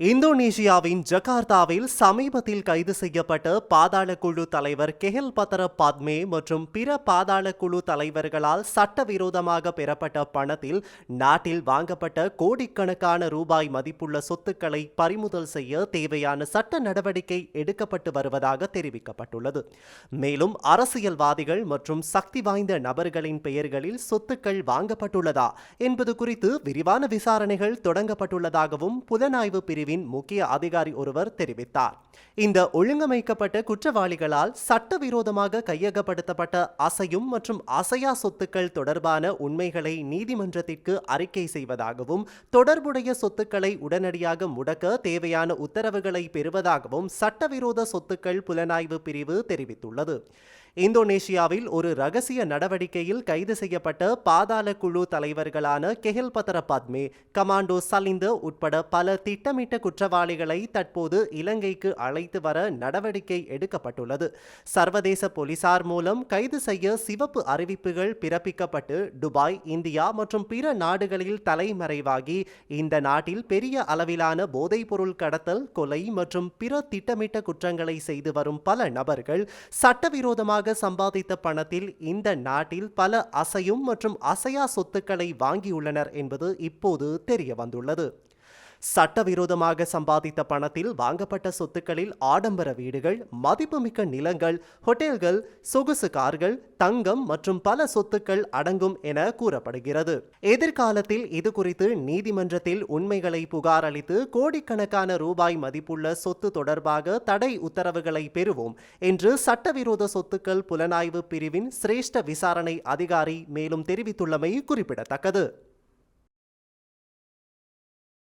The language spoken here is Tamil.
இந்தோனேசியாவின் ஜகார்த்தாவில் சமீபத்தில் கைது செய்யப்பட்ட பாதாள குழு தலைவர் கெஹல் பத்ர பாத்மே மற்றும் பிற பாதாள குழு தலைவர்களால் சட்டவிரோதமாக பெறப்பட்ட பணத்தில் நாட்டில் வாங்கப்பட்ட கோடிக்கணக்கான ரூபாய் மதிப்புள்ள சொத்துக்களை பறிமுதல் செய்ய தேவையான சட்ட நடவடிக்கை எடுக்கப்பட்டு வருவதாக தெரிவிக்கப்பட்டுள்ளது. மேலும் அரசியல்வாதிகள் மற்றும் சக்தி வாய்ந்த நபர்களின் பெயர்களில் சொத்துக்கள் வாங்கப்பட்டுள்ளதா என்பது குறித்து விரிவான விசாரணைகள் தொடங்கப்பட்டுள்ளதாகவும் புலனாய்வு பிரிவின் முக்கிய அதிகாரி ஒருவர் தெரிவித்தார். இந்த ஒழுங்கமைக்கப்பட்ட குற்றவாளிகளால் சட்டவிரோதமாக கையகப்படுத்தப்பட்ட அசையும் மற்றும் அசையா சொத்துக்கள் தொடர்பான உண்மைகளை நீதிமன்றத்திற்கு அறிக்கை செய்வதாகவும் தொடர்புடைய சொத்துக்களை உடனடியாக முடக்க தேவையான உத்தரவுகளை பெறுவதாகவும் சட்டவிரோத சொத்துக்கள் புலனாய்வு பிரிவு தெரிவித்துள்ளது. இந்தோனேஷியாவில் ஒரு ரகசிய நடவடிக்கையில் கைது செய்யப்பட்ட பாதாள குழு தலைவர்களான கெஹில் பத்தர பத்மே கமாண்டோ சலிந்த உட்பட பல திட்டமிட்ட குற்றவாளிகளை தற்போது இலங்கைக்கு அழைத்து வர நடவடிக்கை எடுக்கப்பட்டுள்ளது. சர்வதேச போலீசார் மூலம் கைது செய்ய சிவப்பு அறிவிப்புகள் பிறப்பிக்கப்பட்டு துபாய் இந்தியா மற்றும் பிற நாடுகளில் தலைமறைவாகி இந்த நாட்டில் பெரிய அளவிலான போதைப்பொருள் கடத்தல் கொலை மற்றும் பிற திட்டமிட்ட குற்றங்களை செய்து வரும் பல நபர்கள் சட்டவிரோதமாக சம்பாதித்த பணத்தில் இந்த நாட்டில் பல அசையும் மற்றும் அசையா சொத்துக்களை வாங்கியுள்ளனர் என்பது இப்போது தெரிய வந்துள்ளது. சட்டவிரோதமாக சம்பாதித்த பணத்தில் வாங்கப்பட்ட சொத்துக்களில் ஆடம்பர வீடுகள் மதிப்புமிக்க நிலங்கள் ஹோட்டல்கள் சொகுசு கார்கள் தங்கம் மற்றும் பல சொத்துக்கள் அடங்கும் என கூறப்படுகிறது. எதிர்காலத்தில் இது குறித்து நீதிமன்றத்தில் உண்மைகளை புகார் அளித்து கோடிக்கணக்கான ரூபாய் மதிப்புள்ள சொத்து தொடர்பாக தடை உத்தரவுகளை பெறுவோம் என்று சட்டவிரோத சொத்துக்கள் புலனாய்வு பிரிவின் சிரேஷ்ட விசாரணை அதிகாரி மேலும் தெரிவித்துள்ளமை குறிப்பிடத்தக்கது.